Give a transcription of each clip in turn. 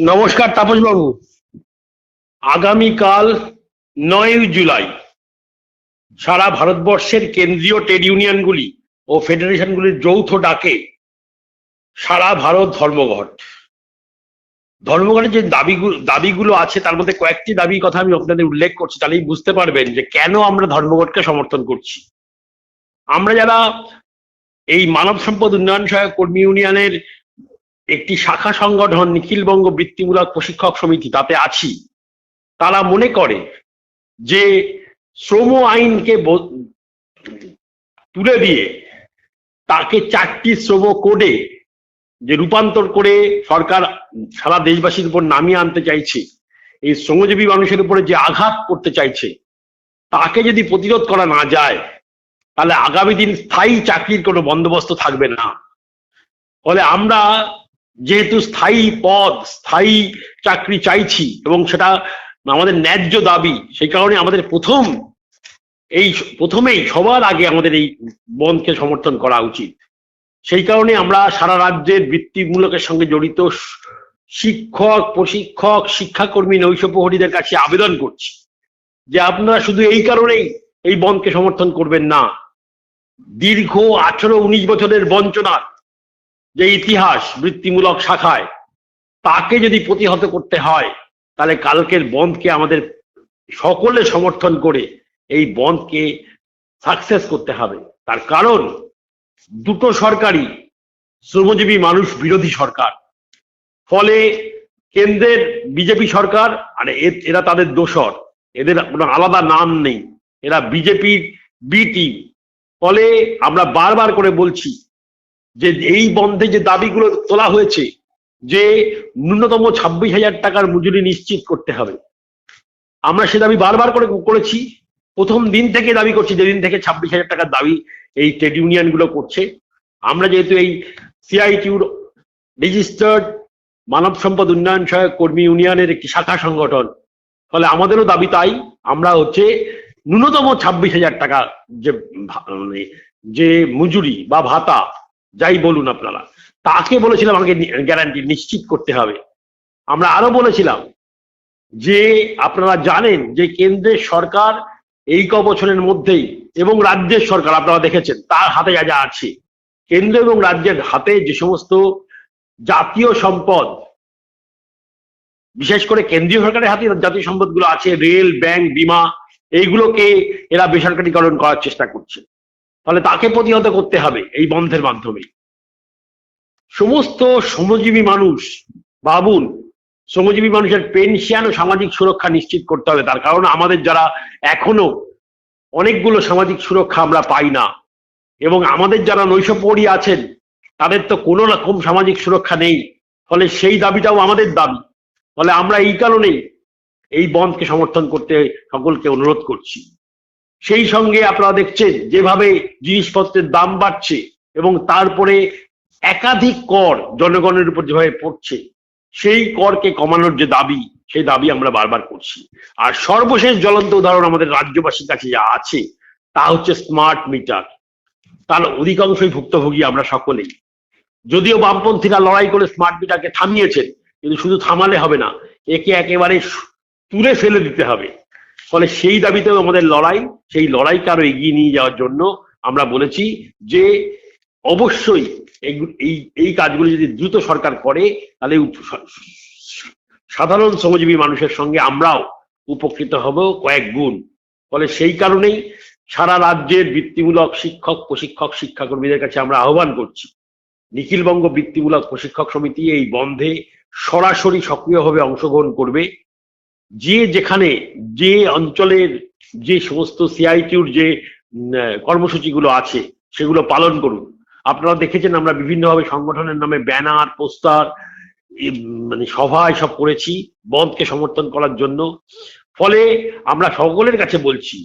নমস্কার, তাপসবাবু। আগামীকাল নয় জুলাই, সারা ভারতবর্ষের কেন্দ্রীয় ট্রেড ইউনিয়নগুলি ও ফেডারেশনগুলির যৌথ ডাকে সারা ভারত ধর্মঘট। ধর্মঘটের যে দাবিগুলো দাবিগুলো আছে, তার মধ্যে কয়েকটি দাবির কথা আমি আপনাদের উল্লেখ করছি, তাহলেই বুঝতে পারবেন যে কেন আমরা ধর্মঘটকে সমর্থন করছি। আমরা যারা এই মানব সম্পদ উন্নয়ন সহায়ক কর্মী ইউনিয়নের একটি শাখা সংগঠন নিখিলবঙ্গ বৃত্তিমূলক প্রশিক্ষক সমিতি, তাতে আছি। তারা মনে করে যে শ্রম আইনকে তুলে দিয়ে তাকে চারটি শ্রম কোডে যে রূপান্তর করে সরকার সারা দেশবাসীর উপর নামিয়ে আনতে চাইছে, এই শ্রমজীবী মানুষের উপরে যে আঘাত করতে চাইছে, তাকে যদি প্রতিরোধ করা না যায়, তাহলে আগামী দিন স্থায়ী চাকরির কোনো বন্দোবস্ত থাকবে না। ফলে আমরা যেহেতু স্থায়ী পদ, স্থায়ী চাকরি চাইছি এবং সেটা আমাদের ন্যায্য দাবি, সেই কারণে আমাদের প্রথম এই প্রথমেই সবার আগে আমাদের এই বনকে সমর্থন করা উচিত। সেই কারণে আমরা সারা রাজ্যের বৃত্তিমূলকের সঙ্গে জড়িত শিক্ষক, প্রশিক্ষক, শিক্ষাকর্মী, নৈশ প্রহরীদের কাছে আবেদন করছি যে আপনারা শুধু এই কারণেই এই বনকে সমর্থন করবেন না। দীর্ঘ আঠারো উনিশ বছরের বঞ্চনার যে ইতিহাস বৃত্তিমূলক শাখায় তাকে যদি প্রতিহত করতে হয়, তাহলে কালকের বন্ধকে আমাদের সকলে সমর্থন করে এই বন্ধকে সাকসেস করতে হবে। তার কারণ, দুটো সরকারই শ্রমজীবী মানুষ বিরোধী সরকার। ফলে কেন্দ্রের বিজেপি সরকার আর এরা তাদের দোসর এদের কোনো আলাদা নাম নেই। এরা বিজেপির বি টিম ফলে আমরা বারবার করে বলছি যে এই বন্ধে যে দাবিগুলো তোলা হয়েছে, যে ন্যূনতম ছাব্বিশ হাজার টাকার মজুরি নিশ্চিত করতে হবে। আমরা সে দাবি বারবার করে করেছি। প্রথম দিন থেকে দাবি করছি, যেদিন থেকে ছাব্বিশ হাজার টাকার দাবি এই ট্রেড ইউনিয়নগুলো করছে। আমরা যেহেতু এই সিআইটিউর রেজিস্টার্ড মানব সম্পদ উন্নয়ন সহায়ক কর্মী ইউনিয়নের একটি শাখা সংগঠন, ফলে আমাদেরও দাবি তাই। আমরা হচ্ছে ন্যূনতম ছাব্বিশ হাজার টাকা যে মানে যে মজুরি বা ভাতা যাই বলুন আপনারা। তাকে বলেছিলাম আমাকে গ্যারান্টি নিশ্চিত করতে হবে। আমরা আরও বলেছিলাম যে আপনারা জানেন যে কেন্দ্রের সরকার এই ক বছরের মধ্যেই এবং রাজ্যের সরকার, আপনারা দেখেছেন, তার হাতে যা যা আছে। কেন্দ্র এবং রাজ্যের হাতে যে সমস্ত জাতীয় সম্পদ, বিশেষ করে কেন্দ্রীয় সরকারের হাতে জাতীয় সম্পদগুলো আছে, রেল, ব্যাংক, বিমা, এইগুলোকে এরা বেসরকারীকরণ করার চেষ্টা করছে। ফলে তাকে প্রতিহত করতে হবে এই বন্ধের মাধ্যমে। সমস্ত শ্রমজীবী মানুষ ভাবুন শ্রমজীবী মানুষের পেনশন ও সামাজিক সুরক্ষা নিশ্চিত করতে হবে তার। কারণ আমাদের যারা এখনও অনেকগুলো সামাজিক সুরক্ষা আমরা পাই না, এবং আমাদের যারা নৈশপরি আছেন, তাদের তো কোনো রকম সামাজিক সুরক্ষা নেই। ফলে সেই দাবিটাও আমাদের দাবি। ফলে আমরা এই কারণেই এই বন্ধকে সমর্থন করতে সকলকে অনুরোধ করছি। সেই সঙ্গে আপনারা দেখছেন যেভাবে জিনিসপত্রের দাম বাড়ছে এবং তারপরে একাধিক কর জনগণের উপর যেভাবে পড়ছে, সেই করকে কমানোর যে দাবি, সেই দাবি আমরা বারবার করছি। আর সর্বশেষ জ্বলন্ত উদাহরণ আমাদের রাজ্যবাসীর কাছে যা আছে, তা হচ্ছে স্মার্ট মিটার তার অধিকাংশই ভুক্তভোগী আমরা সকলেই। যদিও বামপন্থীরা লড়াই করে স্মার্ট মিটারকে থামিয়েছেন, কিন্তু শুধু থামালে হবে না, একে একেবারে তুলে ফেলে দিতে হবে। ফলে সেই দাবিতেও আমাদের লড়াই, সেই লড়াইকে আরও এগিয়ে নিয়ে যাওয়ার জন্য আমরা বলেছি যে অবশ্যই এই এই কাজগুলো যদি দ্রুত সরকার করে, তাহলে সাধারণ শ্রমজীবী মানুষের সঙ্গে আমরাও উপকৃত হব কয়েক গুণ। ফলে সেই কারণেই সারা রাজ্যের বৃত্তিমূলক শিক্ষক, প্রশিক্ষক, শিক্ষাকর্মীদের কাছে আমরা আহ্বান করছি। নিখিলবঙ্গ বৃত্তিমূলক প্রশিক্ষক সমিতি এই বন্ধে সরাসরি সক্রিয়ভাবে অংশগ্রহণ করবে। যে যেখানে যে অঞ্চলের যে সমস্ত সিআইটিউর যে কর্মসূচিগুলো আছে, সেগুলো পালন করুন। আপনারা দেখেছেন আমরা বিভিন্নভাবে সংগঠনের নামে ব্যানার, পোস্টার মানে সভা এসব করেছি, বন্ধকে সমর্থন করার জন্য। ফলে আমরা সকলের কাছে বলছি,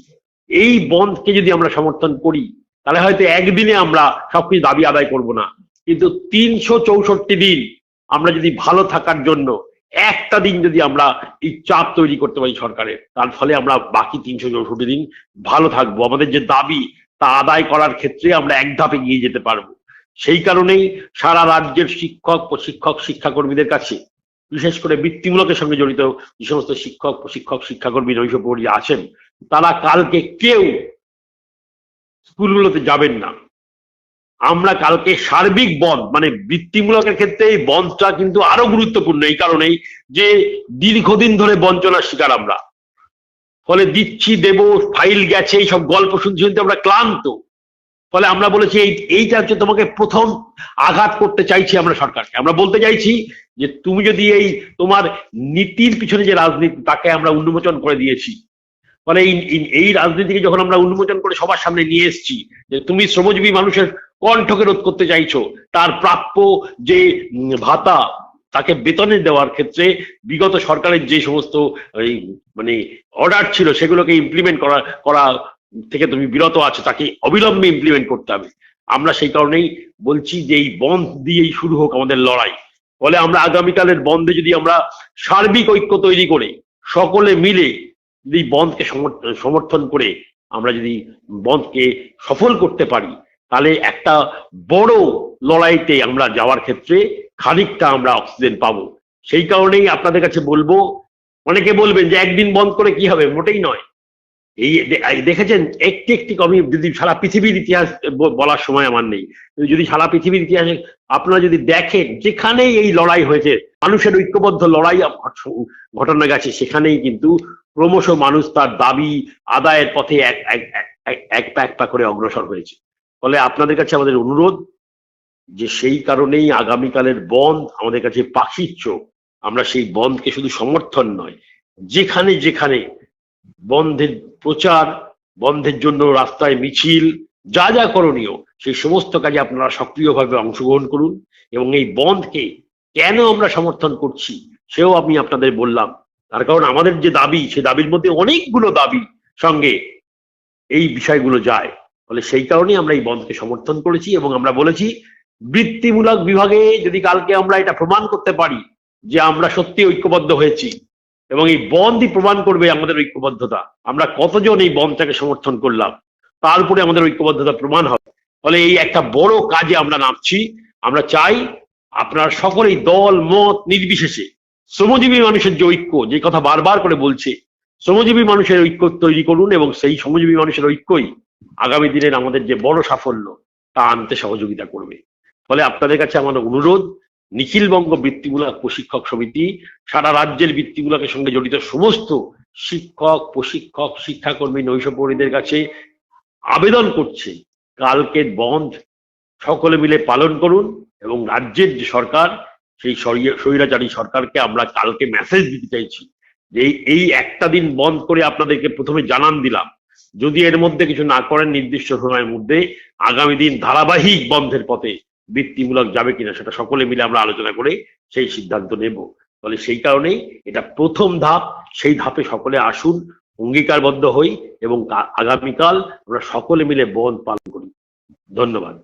এই বন্ধকে যদি আমরা সমর্থন করি, তাহলে হয়তো একদিনে আমরা সবকিছু দাবি আদায় করব না। কিন্তু তিনশো চৌষট্টি দিন আমরা যদি ভালো থাকার জন্য একটা দিন যদি আমরা এই চাপ তৈরি করতে পারি সরকারের, তার ফলে আমরা বাকি তিনশো চৌষট্টি দিন ভালো থাকব। আমাদের যে দাবি, তা আদায় করার ক্ষেত্রে আমরা এক ধাপে এগিয়ে যেতে পারব। সেই কারণেই সারা রাজ্যের শিক্ষক, প্রশিক্ষক, শিক্ষাকর্মীদের কাছে, বিশেষ করে বৃত্তিমূলকের সঙ্গে জড়িত যে সমস্ত শিক্ষক, প্রশিক্ষক, শিক্ষাকর্মী নৈশপরি আছেন, তারা কালকে কেউ স্কুলগুলোতে যাবেন না। আমরা কালকে সার্বিক বন্ধ মানে বৃত্তিমূলকের ক্ষেত্রে এই বন্ধটা কিন্তু আরও গুরুত্বপূর্ণ এই কারণেই যে দীর্ঘদিন ধরে বঞ্চনার শিকার আমরা। ফলে দিচ্ছি, দেব, ফাইল গেছে এই সব গল্প শুনতে শুনতে আমরা ক্লান্ত। ফলে আমরা বলেছি, এই, এইটা হচ্ছে তোমাকে প্রথম আঘাত করতে চাইছি আমরা সরকারকে। আমরা বলতে চাইছি যে তুমি যদি এই তোমার নীতির পিছনে যে রাজনীতি, তাকে আমরা উন্মোচন করে দিয়েছি। ফলে এই রাজনীতিকে যখন আমরা উন্মোচন করে সবার সামনে নিয়ে এসেছি, যে তুমি শ্রমজীবী মানুষের কণ্ঠকে রোধ করতে চাইছো, তার প্রাপ্য যে ভাতা তাকে বেতনে দেওয়ার ক্ষেত্রে বিগত সরকারের যে সমস্ত মানে অর্ডার ছিল, সেগুলোকে ইমপ্লিমেন্ট করা করা থেকে তুমি বিরত আছো, তাকে অবিলম্বে ইমপ্লিমেন্ট করতে হবে। আমরা সেই কারণেই বলছি যে এই বন্ধ দিয়েই শুরু হোক আমাদের লড়াই। ফলে আমরা আগামীকালের বন্ধে যদি আমরা সার্বিক ঐক্য তৈরি করে সকলে মিলে যদি বন্ধকে সমর্থন করে আমরা যদি বন্ধকে সফল করতে পারি, তাহলে একটা বড় লড়াইতে আমরা যাওয়ার ক্ষেত্রে খানিকটা আমরা অক্সিজেন পাব। সেই কারণেই আপনাদের কাছে বলব, অনেকে বলবেন যে একদিন বন্ধ করে কি হবে? মোটেই নয়। এই দেখেছেন? একটি একটি কমি যদি সারা পৃথিবীর ইতিহাস বলার সময় আমার নেই। যদি সারা পৃথিবীর ইতিহাসে আপনারা যদি দেখেন, যেখানেই এই লড়াই হয়েছে, মানুষের ঐক্যবদ্ধ লড়াই ঘট- ঘটনা গেছে, সেখানেই কিন্তু ক্রমশ মানুষ তার দাবি, আদায়ের পথে এক- এক পা এক পা করে অগ্রসর হয়েছে। ফলে আপনাদের কাছে আমাদের অনুরোধ যে সেই কারণেই আগামীকালের বন্ধ আমাদের কাছে পাখির চোখ। আমরা সেই বন্ধকে শুধু সমর্থন নয়, যেখানে যেখানে বন্ধের প্রচার, বন্ধের জন্য রাস্তায় মিছিল, যা যা করণীয়, সেই সমস্ত কাজে আপনারা সক্রিয়ভাবে অংশগ্রহণ করুন এবং এই বন্ধকে কেন আমরা সমর্থন করছি, সেও আমি আপনাদের বললাম। তার কারণ আমাদের যে দাবি সেই দাবির মধ্যে অনেকগুলো দাবি সঙ্গে এই বিষয়গুলো যায়। ফলে সেই কারণেই আমরা এই বন্ধকে সমর্থন করেছি এবং আমরা বলেছি, বৃত্তিমূলক বিভাগে যদি কালকে আমরা এটা প্রমাণ করতে পারি যে আমরা সত্যি ঐক্যবদ্ধ হয়েছি এবং এই বন্ধই প্রমাণ করবে আমাদের ঐক্যবদ্ধতা। আমরা কতজন এই বন্ধটাকে সমর্থন করলাম, তার উপরে আমাদের ঐক্যবদ্ধতা প্রমাণ হবে। ফলে এই একটা বড় কাজে আমরা নামছি। আমরা চাই আপনারা সকলেই দল, মত, নির্বিশেষে শ্রমজীবী মানুষের যে ঐক্য, যে কথা বারবার করে বলছে, শ্রমজীবী মানুষের ঐক্য তৈরি করুন এবং সেই শ্রমজীবী মানুষের ঐক্যই আগামী দিনের আমাদের যে বড় সাফল্য, তা আনতে সহযোগিতা করবে। ফলে আপনাদের কাছে আমার অনুরোধ নিখিলবঙ্গ বৃত্তিমূলক প্রশিক্ষক সমিতি, সারা রাজ্যের বৃত্তিমূলকের সঙ্গে জড়িত সমস্ত শিক্ষক, প্রশিক্ষক, শিক্ষাকর্মী নৈশপরীদের কাছে আবেদন করছে কালকের বন্ধ। সকলে মিলে পালন করুন এবং রাজ্যের যে সরকার, সেই স্বৈর- স্বৈরাচারী সরকারকে আমরা কালকে মেসেজ দিতে চাইছি যে এই একটা দিন বন্ধ করে আপনাদেরকে প্রথমে জানান দিলাম। যদি এর মধ্যে কিছু না করেন, নির্দিষ্ট সময়ের মধ্যে আগামী দিন ধারাবাহিক বন্ধের পথে বৃত্তিমূলক যাবে কিনা সেটা সকলে মিলে আমরা আলোচনা করে সেই সিদ্ধান্ত নেব। ফলে সেই কারণেই এটা প্রথম ধাপ, সেই ধাপে সকলে আসুন, অঙ্গীকারবদ্ধ হই এবং আগামীকাল আমরা সকলে মিলে বন পালন করি। ধন্যবাদ।